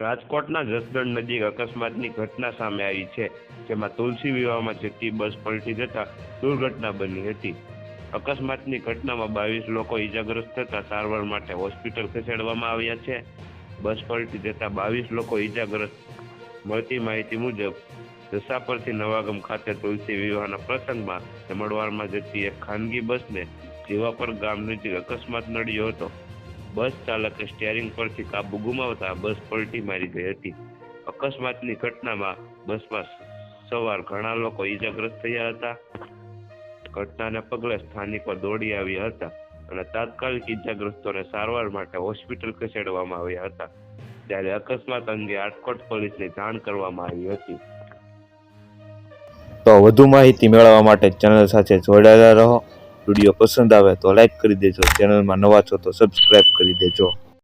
રાજકોટના જસદણ નજીક અકસ્માતની ઘટના સામે આવી છે, જેમાં તુલસી વિવાહમાં જતી બસ પલટી જતા દુર્ઘટના બની હતી. અકસ્માતની ઘટનામાં બાવીસ લોકો ઈજાગ્રસ્ત થતા સારવાર માટે હોસ્પિટલ ખસેડવામાં આવ્યા છે. બસ પલટી જતા બાવીસ લોકો ઈજાગ્રસ્ત. મળતી માહિતી મુજબ, જસાપરથી નવાગમ ખાતે તુલસી વિવાહના પ્રસંગમાં જમણવારમાં જતી એક ખાનગી બસને જીવાપર ગામ નજીક અકસ્માત નડ્યો હતો. બસ ચાલકે સ્ટિયરિંગ પરથી કાબુ ગુમાવતા બસ પલટી મારી ગઈ હતી. અકસ્માતની ઘટનામાં બસમાં સવાર ઘણા લોકો ઈજાગ્રસ્ત થયા હતા. ઘટનાને પગલે સ્થાનિકો દોડી આવ્યા હતા અને તાત્કાલિક ઈજાગ્રસ્તોને સારવાર માટે હોસ્પિટલ ખસેડવામાં આવ્યા હતા. ત્યારે અકસ્માત અંગે આટકોટ પોલીસને જાણ કરવામાં આવી હતી. તો વધુ માહિતી મેળવવા માટે ચેનલ સાથે જોડાયેલા રહો. વીડિયો પસંદ આવે તો લાઈક કરી દેજો. ચેનલમાં નવા છો તો સબસ્ક્રાઈબ કરી દેજો.